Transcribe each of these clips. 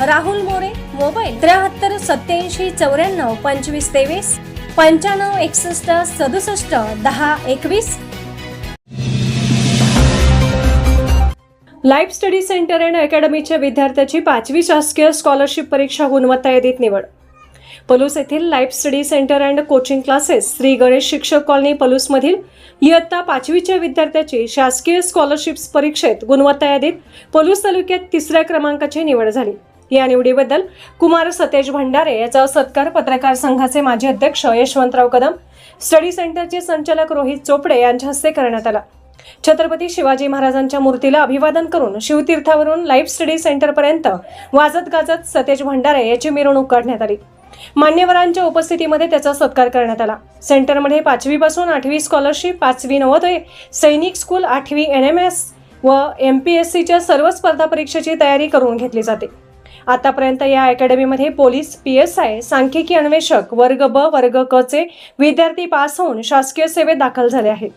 Rahul More mobile त्र्याहत्तर सत्याऐंशी चौऱ्याण्णव पंचवीस तेवीस पंच्याण्णव एकसष्ट सदुसष्ट दहा एकवीस. लाईफ स्टडी सेंटर अँड अकॅडमीच्या विद्यार्थ्याची पाचवी शासकीय स्कॉलरशिप परीक्षा गुणवत्ता यादीत निवड. पलूस येथील life study centre and coaching classes Shri Ganesh शिक्षक कॉलनी पलूसमधील इयत्ता पाचवीच्या विद्यार्थ्याची शासकीय स्कॉलरशिप्स परीक्षेत गुणवत्ता यादीत पलूस तालुक्यात तिसऱ्या क्रमांकाची निवड झाली. या निवडीबद्दल कुमार सतेज भंडारे याचा सत्कार पत्रकार संघाचे माजी अध्यक्ष यशवंतराव कदम स्टडी सेंटरचे संचालक रोहित चोपडे यांच्या हस्ते करण्यात आला. छत्रपती शिवाजी महाराजांच्या मूर्तीला अभिवादन करून शिवतीर्थावरून लाईफ स्टडी सेंटरपर्यंत वाजत गाजत सतेज भंडारे याची मिरवणूक काढण्यात आली. मान्यवरांच्या उपस्थितीमध्ये त्याचा सत्कार करण्यात आला. सेंटरमध्ये पाचवीपासून आठवी स्कॉलरशिप पाचवी नवोदय सैनिक स्कूल आठवी एन एम एस व एम पी एस सीच्या सर्व स्पर्धा परीक्षेची तयारी करून घेतली जाते. आतापर्यंत या अकॅडमीमध्ये पोलीस पी एस आय सांख्यिकी अन्वेषक वर्ग ब वर्ग क चे विद्यार्थी पास होऊन शासकीय सेवेत दाखल झाले आहेत.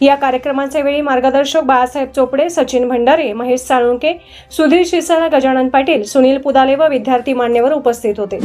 या कार्यक्रमाचे वेळी मार्गदर्शक बाळासाहेब चोपडे सचिन भंडारे महेश साळुंके सुधीर शिरसाला गजानन पाटील सुनील पुदाले व विद्यार्थी मान्यवर उपस्थित होते.